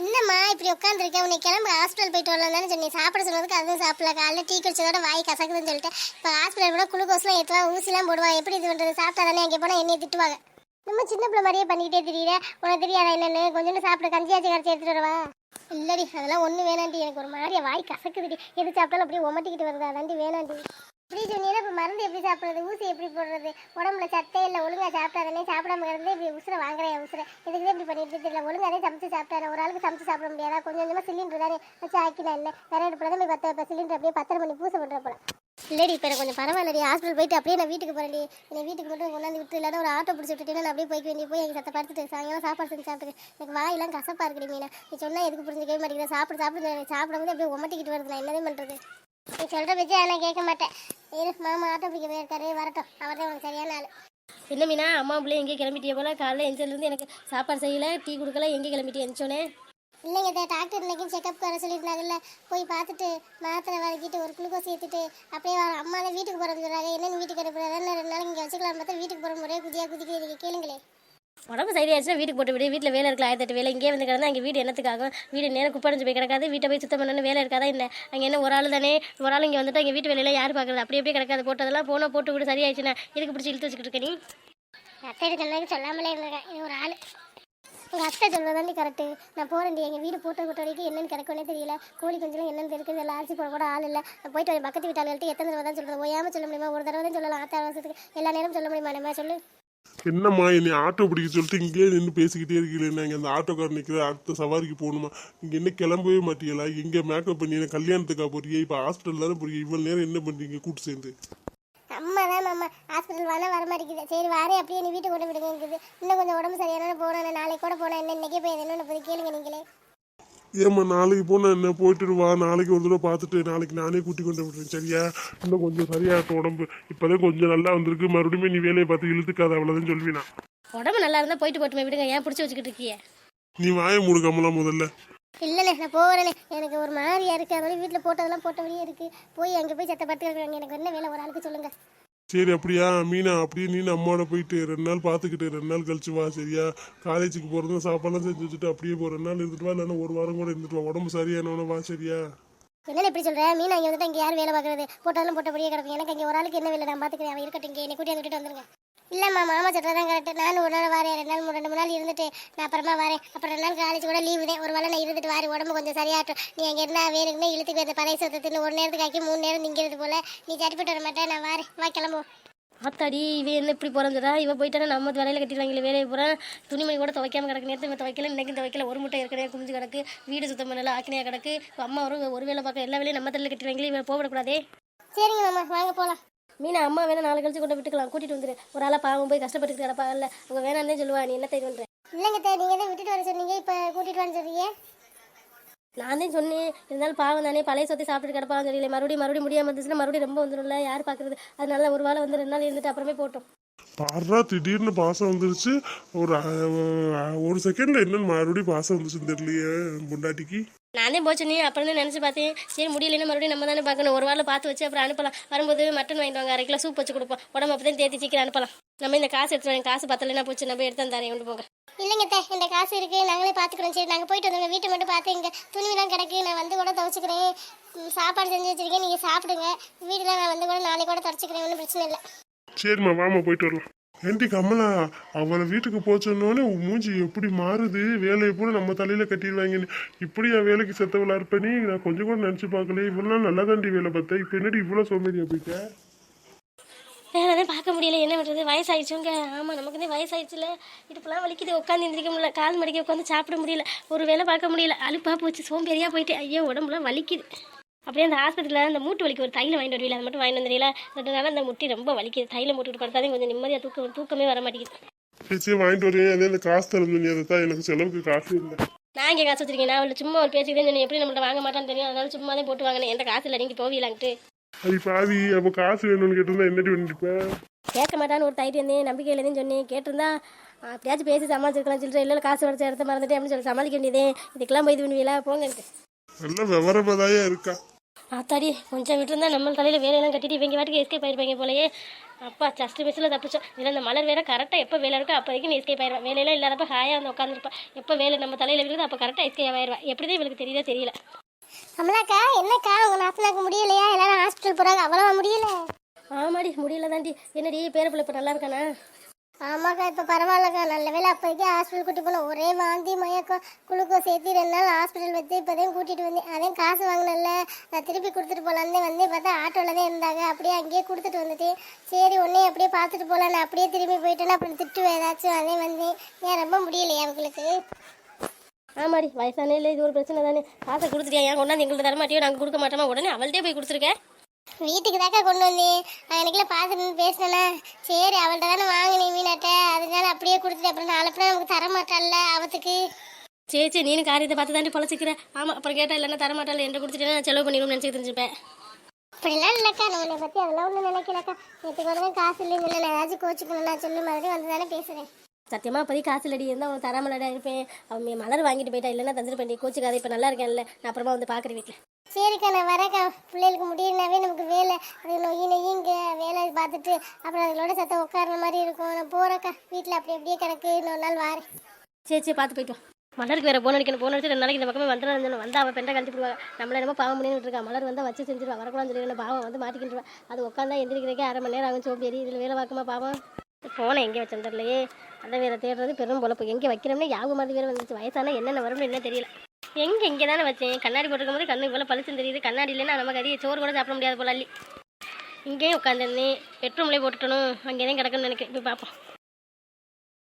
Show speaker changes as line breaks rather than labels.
என்னம்மா இப்படி உட்காந்துருக்கேன் உன்னை கிளம்பு ஹாஸ்பிட்டல் போயிட்டு வரலாம்னு சொன்னி சாப்பிட சொன்னதுக்கு அதுவும் சாப்பிடல. காலைல டீ குடிச்சதோட வாய் கசக்குதுன்னு சொல்லிட்டு இப்போ ஹாஸ்பிட்டல் கூட குளுக்கோஸ்லாம் ஏற்றுவா ஊசிலாம் போடுவா. எப்படி இது பண்ணுறது சாப்பிட்டா தானே அங்கே போனால் என்னை திட்டுவாங்க. நம்ம சின்ன பிள்ளை மாதிரியே பண்ணிக்கிட்டே தெரியல உனக்கு தெரியாதா என்னன்னு? கொஞ்சோண்டு சாப்பிட கஞ்சியாச்சு கரைச்சி எடுத்துட்டு வரவா? இல்லடி அதெல்லாம் ஒன்றும் வேணாண்டி. எனக்கு ஒரு மாதிரி வாய் கசக்குதுடி. எது சாப்பிட்டாலும் அப்படியே உமட்டிக்கிட்டு வருது. அதாண்டி வேணாண்டி. இப்படி சொன்னீங்கன்னா இப்போ மருந்து எப்படி சாப்பிட்றது? ஊசி எப்படி போடுறது? உடம்புல சத்தே இல்லை ஒழுங்கா சாப்பிட்டாதானே சாப்பிடாம இருந்து இப்படி உசுரை வாங்குறேன் உசுரை. இதுக்கு இப்படி பண்ணிட்டு தெரியல ஒழுங்காவே சமைச்சு சாப்பிட்டாரு. ஒரு ஆளுக்கு சமைச்சு சாப்பிட முடியாதா? கொஞ்சம் கொஞ்சமாக சிலிண்டர் தானே வச்சு ஆக்கினா இல்லை வேற எடுப்பதான் போய் பத்த இப்போ சிலிண்டர் அப்படியே பத்தரை மணி பூசை பண்ணுற போல. இல்லடி இப்போ எனக்கு கொஞ்சம் பரவாயில்லடி. ஹாஸ்பிட்டல் போயிட்டு அப்படியே நான் வீட்டுக்கு போகிறேன் என்னை வீட்டுக்கு மட்டும் கொண்டாந்து விட்டு இல்லாத ஒரு ஆட்டோ பிடிச்சி விட்டுட்டு நான் அப்படியே போய்க்க வேண்டிய போய் எங்கள் சத்த பார்த்துட்டு சாயங்காலம் சாப்பாடு செஞ்சு சாப்பிட்டு எனக்கு வாயெல்லாம் கசப்பாக இருக்குடி மீனா. நீ சொன்னால் எதுக்கு புரிஞ்சுக்கவே மாட்டேங்கிறேன் சாப்பிட சாப்பிடு எனக்கு சாப்பிடும்போது அப்படியே உமட்டிக்கிட்டு வருது. நான் என்னதே பண்ணுறது நீ சொல்கிற பற்றி நான் கேட்க மாட்டேன். இரு மாமா ஆட்டோ பிடிக்க போயிருக்காரு. வரட்டும். அவர் தான் உனக்கு சரியான ஆள்.
என்ன மீனா அம்மா பிள்ளை எங்கே கிளம்பிட்டிய போல. காலைல எந்திரிலேருந்து எனக்கு சாப்பாடு செய்யல டீ கொடுக்கல எங்கே கிளம்பிட்டிய எந்திரிச்சோன்னே
இல்லைங்க இந்த டாக்டர் இன்னைக்கும் செக்கப் வர சொல்லியிருந்தாங்கல்ல போய் பார்த்துட்டு மாத்திரை வாங்கிட்டு ஒரு குளுக்கோஸ் ஏற்றிட்டு அப்படியே வர அம்மா தான் வீட்டுக்கு சொல்கிறாங்க என்னென்னு வீட்டுக்கு அனுப்புறாங்க. ரெண்டு நாளைக்கு இங்கே வச்சுக்கலாம் பார்த்தா வீட்டுக்கு போகிற முறையே குதியா குதிக்க நீங்கள் கேளுங்களே
உடம்பு சரியாச்சுன்னா வீட்டுக்கு போட்டு விடு. வீட்டில் வேலை இருக்கலாம் ஆயிரத்தி வேலை. இங்கே வந்து கிடந்தா அங்கே வீடு என்னத்துக்காகும்? வீடு நேரம் குப்படைஞ்சு போய் கிடக்காது. வீட்டை போய் சுத்தம் பண்ணணும் வேலை இருக்காதா என்ன? அங்கே என்ன ஒரு ஆள் தானே ஒரு ஆள் இங்கே வந்துட்டு அங்கே வீட்டு வேலையெல்லாம் யார் பார்க்குறது அப்படி அப்படியே கிடக்காது. போட்டதெல்லாம் போனால் போட்டு விடு. சரியாயிடுச்சுன்னா இதுக்கு பிடிச்சி இழுத்து வச்சுக்கிட்டு இருக்க நீ?
அத்தை சொன்னதுக்கு சொல்லாமலே இருந்திருக்கேன். இது ஒரு ஆள். எங்கள் அத்தை சொல்வதாண்டி கரெக்டு நான் போகிறேன்டி எங்கள் வீடு போட்ட போட்ட வரைக்கும் என்னென்னு கிடக்குன்னே தெரியல. கோழி கொஞ்சம் என்னென்னு இருக்குது எல்லாம் அரிசி போட கூட ஆள் இல்லை. நான் போயிட்டு வரேன். பக்கத்து வீட்டாளர்கள்ட்ட எத்தனை தடவை தான் சொல்கிறது ஓயாமல் சொல்ல முடியுமா? ஒரு தடவை தான் சொல்லலாம். ஆத்தாறு வருஷத்துக்கு எல்லா நேரம் சொல்ல முடியுமா? நம்ம சொல்லு.
என்னம்மா என்னை ஆட்டோ பிடிக்க சொல்லிட்டு இங்கேயே நின்று பேசிக்கிட்டே இருக்கீங்களே? இங்கே அந்த ஆட்டோக்காரர் நிற்கிற அடுத்த சவாரிக்கு போகணுமா? இங்கே என்ன கிளம்பவே மாட்டீங்களா? இங்கே மேக்கப் பண்ணி என்ன கல்யாணத்துக்கா போறீங்க? இப்போ ஹாஸ்பிட்டல் தானே போறீங்க. இவ்வளோ நேரம் என்ன பண்ணுறீங்க கூட்டு சேர்ந்து.
அம்மா தான் அம்மா ஹாஸ்பிட்டல் வேணா வர மாட்டேங்குது. சரி வாரே அப்படியே நீ வீட்டுக்கு கொண்டு விடுங்க இன்னும் கொஞ்சம் உடம்பு சரியான போனேன். நாளைக்கு கூட போனேன் என்ன? இன்னைக்கே போய் என்னென்னு போய் கேளுங்க நீங்களே.
ஏம்மா நாளைக்கு போனால் என்ன? போயிட்டு வா நாளைக்கு ஒரு தடவை பார்த்துட்டு நாளைக்கு நானே கூட்டி கொண்டு விடுறேன் சரியா? இன்னும் கொஞ்சம் சரியாகட்டும் உடம்பு. இப்போதான் கொஞ்சம் நல்லா வந்திருக்கு. மறுபடியும் நீ வேலையை பார்த்து இழுத்துக்காத அவ்வளோதான் சொல்லுவீனா
உடம்பு நல்லா இருந்தால் போயிட்டு போட்டுமே விடுங்க. ஏன் பிடிச்சி வச்சுக்கிட்டு இருக்கியே
நீ வாயை முடுக்காமலாம் முதல்ல.
இல்லைண்ணே நான் போகிறேண்ணே எனக்கு ஒரு மாதிரியா இருக்குது அதனால வீட்டில் போட்டதெல்லாம் போட்டபடியே இருக்குது போய் அங்கே போய் சத்த படுத்துக்கிறாங்க எனக்கு என்ன வேலை ஒரு ஆளுக்கு சொல்லுங்கள்
சரி அப்படியா மீனா அப்படியே நீ அம்மாவோட போயிட்டு ரெண்டு நாள் பார்த்துக்கிட்டு ரெண்டு நாள் கழிச்சு வா சரியா? காலேஜுக்கு போகிறதும் சாப்பாடுலாம் செஞ்சு வச்சுட்டு அப்படியே போ ரெண்டு நாள் இருந்துட்டு வா இல்லைன்னா ஒரு வாரம் கூட இருந்துட்டு வா. உடம்பு சரியானவன வா சரியா?
என்ன இப்படி சொல்கிறேன் மீனா இங்க வந்துட்டு இங்க யார் வேலை பார்க்குறது? போட்டாலும் போட்டபடியே கிடக்கும். எனக்கு இங்க ஒரு ஆளுக்கு என்ன வேலை? நான் பாத்துக்கிறேன். அவன் இருக்கட்டும் இங்கே. என்னை கூட்டி வந்துட்டு வந்துருங்க. இல்லைம்மா மாமா சொல்கிறது தான் கரெக்ட் நானும் ஒரு நாள் வரேன் ரெண்டு நாள் மூணு- ரெண்டு மூணு நாள் இருந்துட்டு நான் அப்புறமா வரேன். அப்புறம் ரெண்டு நாள் காலேஜ் கூட லீவு தான் ஒரு வேளை நான் இருந்துட்டு வரேன். உடம்பு கொஞ்சம் சரியாட்டும் நீ அங்கே இருந்தா வேணுக்குமே இழுத்துக்கு வந்து பழைய சொத்தத்துன்னு ஒரு நேரத்துக்கு ஆக்கி மூணு நேரம் நிற்கிறது போல. நீ சரிப்பட்டு வர மாட்டேன். நான் வரேன். வா கிளம்புவோம்.
ஆத்தாடி இவன் என்ன இப்படி போகிறா இவன் போயிட்டானா? நம்ம வேலையில் கட்டிடுவாங்களே வேலையை போகிறேன் துணிமணி கூட துவைக்காம கிடக்கு. நேரத்தை இவன் துவைக்கல இன்னைக்கு துவைக்கல. ஒரு முட்டை ஏற்கனவே குமிஞ்சு கிடக்கு. வீடு சுத்தம் பண்ணல ஆக்கினையா கிடக்கு. அம்மா வரும் ஒரு வேலை பார்க்க எல்லா வேலையும் நம்ம தலையில் கட்டிடுவாங்களே இவன் போகக்கூடாதே
சரிங்க மாமா வாங்க போகலாம்
மீனா அம்மா வேணா நாலு கழிச்சு கொண்டு விட்டுக்கலாம். கூட்டிட்டு வந்துரு. ஒரு ஆளா பாவம் போய் கஷ்டப்பட்டு கிடப்பாங்கல்ல அவங்க வேணாம்னே சொல்லுவா. நீ என்ன தேடி பண்ற?
இல்லைங்க தே நீங்கள் தான் விட்டுட்டு வர சொன்னீங்க? இப்போ கூட்டிகிட்டு வர சொல்றீங்க
நான் தான் சொன்னேன். இருந்தாலும் பாவம் தானே. பழைய சொத்தி சாப்பிட்டு கிடப்பான்னு தெரியல மறுபடியும் மறுபடியும் முடியாம இருந்துச்சுன்னா மறுபடியும் ரொம்ப வந்துடும்ல. யார் பார்க்கறது அதனால ஒரு வாரம் வந்து ரெண்டு நாள் இருந்துட்டு அப்புறமே போட்டோம்.
பாடுறா திடீர்னு பாசம் வந்துருச்சு. ஒரு அஹ், ஒரு செகண்ட்ல என்னன்னு மறுபடியும் பாசம் வந்துச்சுன்னு தெரியலையே பொண்டாட்டிக்கு.
நானே போச்சுனே அப்புறம் தான் நினச்சி பார்த்தேன் சரி முடியலைன்னா மறுபடியும் நம்ம தானே பார்க்கணும். ஒரு வாரம் பார்த்து வச்சு அப்புறம் அனுப்பலாம். வரும்போது மட்டன் வாங்கிட்டு வாங்க. அரை கிலோ சூப் வச்சு கொடுப்போம். உடம்பு அப்போ தான் தேத்தி சீக்கிரம் அனுப்பலாம். நம்ம இந்த காசு எடுத்து வாங்க காசு பத்தலைன்னா போச்சு. நம்ம எடுத்து தரேன். கொண்டு போங்க.
இல்லைங்க தே இந்த காசு இருக்கு. நாங்களே பார்த்துக்கிறோம். சரி நாங்கள் போயிட்டு வந்தோங்க வீட்டை மட்டும் பார்த்து இங்கே துணிலாம் கிடக்கு. நான் வந்து கூட துவைச்சிக்கிறேன். ம், சாப்பாடு செஞ்சு வச்சிருக்கேன். நீங்கள் சாப்பிடுங்க. வீட்டில் நான் வந்து கூட நாளைக்கு கூட துடைச்சிக்கிறேன் ஒன்றும் பிரச்சனை இல்லை.
சரிம்மா வாமா போயிட்டு வரலாம். ஏண்டி கமலா அவளை வீட்டுக்கு போச்சோன்னே மூஞ்சி எப்படி மாறுது? வேலையை பூரா நம்ம தலையில கட்டிடுவாங்கன்னு இப்படி என் வேலைக்கு செத்தவளா இருப்பேனி நான் கொஞ்சம் கூட நினைச்சு பார்க்கல இவ்வளோ நல்லா தாண்டி வேலை பார்த்தேன். இப்போ என்னடி இவ்வளோ சோம்பேறியா போயிட்ட?
வேறதே பார்க்க முடியல. என்ன பண்ணுறது வயசாயிடுச்சுங்க. ஆமாம் நமக்கு வந்து வயசாயிடுச்சுல. இடுப்புலாம் வலிக்குது. உட்காந்து எந்திரிக்க முடியல. கால் மடிக்க உட்காந்து சாப்பிட முடியல. ஒரு வேலை பார்க்க முடியல. அழுப்பாக போச்சு. சோம்பேறியாக போயிட்டு ஐயோ உடம்புலாம் வலிக்குது. அப்படியே அந்த ஹாஸ்பிட்டலில் அந்த மூட்டு வலிக்கு ஒரு தைலம் வாங்கிட்டு வருவீல அது மட்டும் வாங்கிட்டு ரெண்டு நாள் அந்த முட்டி ரொம்ப வலிக்குது. தைலம் போட்டுட்டு படுத்தாதே கொஞ்சம் நிம்மதியாக தூக்கம் தூக்கமே வர மாட்டேங்குது.
வாங்கிட்டு வரேன் அதே காசு தரணும் நீ அதை தான் எனக்கு செலவுக்கு காசு இல்லை.
நான் இங்கே காசு வச்சிருக்கேன்? நான் அவளை சும்மா ஒரு பேச்சுக்கு தான் எப்படி நம்மள்ட்ட வாங்க மாட்டான்னு தெரியும். அதனால சும்மா தான் போட்டு வாங்கினேன். எந்த காசு இல்லை நீங்கள் போவீங்களான்ட்டு.
அது பாவி அப்போ காசு வேணும்னு கேட்டிருந்தா என்னடி பண்ணிருப்பேன்
கேட்க மாட்டான்னு ஒரு தைரியம் இருந்தேன். நம்பிக்கை இல்லைன்னு சொன்னேன். கேட்டிருந்தா அப்படியாச்சும் பேசி சமாளிச்சிருக்கலாம் சொல்லிட்டு இல்லை காசு உடச்ச இடத்த மறந்துட்டேன் அப்படின்னு சொல்லி சமாளிக்க வேண்டியதே. இதுக்கெல்லாம் போய் இது பண்ணுவீங்களா? போங்கன்ட்டு
நல்ல விவரமாதாயா இருக்கா?
ஆத்தாடி கொஞ்சம் விட்டுருந்தா நம்ம தலையில் வேலையெல்லாம் கட்டிட்டு இவங்க வாட்டுக்கு எஸ்கேப் ஆயிருப்பாங்க போலயே. அப்பா ஜஸ்ட் மிஸ்ஸில் தப்பிச்சோம். இதில் இந்த மலர் வேற கரெக்டாக எப்போ வேலை இருக்கோ அப்போதைக்கு நீ எஸ்கேப் ஆயிடுவா வேலையெல்லாம் இல்லாதப்ப ஹாயாக வந்து உட்காந்துருப்பா எப்போ வேலை நம்ம தலையில் விழுது அப்போ கரெக்டாக எஸ்கேப் ஆயிடுவா எப்படிதான் இவளுக்கு தெரியுதா தெரியல.
கமலாக்கா என்னக்கா? உங்க நாத்தனாக்கு முடியலையா? எல்லாரும் ஹாஸ்பிட்டல் போறாங்க. அவ்வளவா முடியல?
ஆமாடி முடியல தாண்டி என்னடி பேர பிள்ளை இப்போ நல்லா இருக்கானா?
ஆமாக்கா இப்போ பரவாயில்லக்கா. நல்ல வேலை அப்போதைக்கு ஹாஸ்பிட்டல் கூட்டி போனோம் ஒரே வாந்தி. குளுக்கோஸ் ஏற்றி ரெண்டு நாள் ஹாஸ்பிட்டல் வச்சு இப்போதையும் கூட்டிட்டு வந்தேன். அதையும் காசு வாங்கினல நான் திருப்பி கொடுத்துட்டு போகலான்னு வந்து பார்த்தா ஆட்டோவில் தான் இருந்தாங்க. அப்படியே அங்கேயே கொடுத்துட்டு வந்துட்டேன். சரி உடனே அப்படியே பார்த்துட்டு போகலாம் நான் அப்படியே திரும்பி போயிட்டேன்னா அப்புறம் திட்டுவேன் ஏதாச்சும். அதே வந்தேன் ஏன் ரொம்ப முடியலையா அவங்களுக்கு?
ஆமாடி வயசானே இல்லை. இது ஒரு பிரச்சனை தானே. காசை கொடுத்துட்டியா? ஏன் கொண்டாந்து எங்கள்கிட்ட தர மாட்டியோ? நாங்கள் கொடுக்க மாட்டோமா? உடனே அவள்கிட்டே போய் கொடுத்துருக்கேன்.
வீட்டுக்கு தாக்கா கொண்டு வந்தேன். எனக்குள்ள பார்த்துட்டு பேசினேன்னா சரி அவள்கிட்ட தானே வாங்கினேன் மீனாட்ட அதனால அப்படியே கொடுத்துட்டு அப்புறம் நாளை நமக்கு தர மாட்டாள்ல அவத்துக்கு.
சரி சரி நீனு காரியத்தை பார்த்து தாண்டி பொழைச்சிக்கிற. ஆமாம் அப்புறம் கேட்டா இல்லைன்னா தர மாட்டாள் என்கிட்ட கொடுத்துட்டேன்னா நான் செலவு பண்ணிடுவோம்னு நினச்சி தெரிஞ்சுப்பேன்
அப்படிலாம் இல்லைக்கா நான் உன்னை பற்றி அதெல்லாம் ஒன்றும் நினைக்கலக்கா. நேற்று கூட காசு இல்லைன்னு இல்லை நான் ஏதாச்சும் கோச்சுக்கணும் நான் சொல்லி மறுபடியும் வந்து தானே பேசுகிறேன்
சத்தியமா அப்போதைக்கு காசு இல்லடி இருந்தால் அவன் தராமலடா இருப்பேன். அவன் மலர் வாங்கிட்டு போயிட்டா இல்லைன்னா தந்துருப்பேன். கோச்சுக்காத இப்போ நல்லா இருக்கேன்ல. நான் அப்புறமா வந்து பார்க்குறேன் வீட்டில்
சரிக்கா நான் வரேக்கா. பிள்ளைகளுக்கு முடியலனாவே நமக்கு வேலை. அது நொய்யி நொய்யிங்க வேலை பார்த்துட்டு அப்புறம் அதுகளோட சத்தம் உட்கார்ற மாதிரி இருக்கும். நான் போகிறேக்கா வீட்டில் அப்படி அப்படியே கிடக்கு. இன்னொரு நாள் வாரேன்.
சரி சரி பார்த்து போயிட்டு. மலருக்கு வேற போன் அடிக்கணும் போன் அடிச்சு ரெண்டு நாளைக்கு இந்த பக்கமே வந்துடும் வந்து அவள் பெண்டை கழிச்சு விடுவாங்க நம்மள என்னமோ பாவம் பண்ணிட்டு இருக்கா மலர் வந்தால் வச்சு செஞ்சிருவா வரக்கூடாதுன்னு சொல்லி பாவம் வந்து மாட்டிக்கிட்டுருவா அது உட்காந்தா எந்திரிக்கிறக்கே அரை மணி நேரம் ஆகும் சோம்பேறி. இதில் வேலை பார்க்குமா பாவம்? போனை எங்கே வச்சேன் தெரியலையே. அந்த வேற தேடுறது பெரும் பொழப்பு. எங்கே வைக்கிறோம்னே யாவு மாதிரி வேறு வந்துச்சு. வயசானா என்னென்ன வரும்னு என்ன தெரியல. எங்கே இங்கே தானே வச்சேன். கண்ணாடி போட்டிருக்கும் போது கண்ணு இவ்வளோ பளிச்சுன்னு தெரியுது. கண்ணாடி இல்லைன்னா நமக்கு அதிக சோறு கூட சாப்பிட முடியாது போல அள்ளி. இங்கேயும் உட்காந்துருந்தேன் பெட்ரூம்லேயே போட்டுட்டணும். அங்கே தான் கிடக்குன்னு நினைக்கிறேன். இப்போ பார்ப்போம்.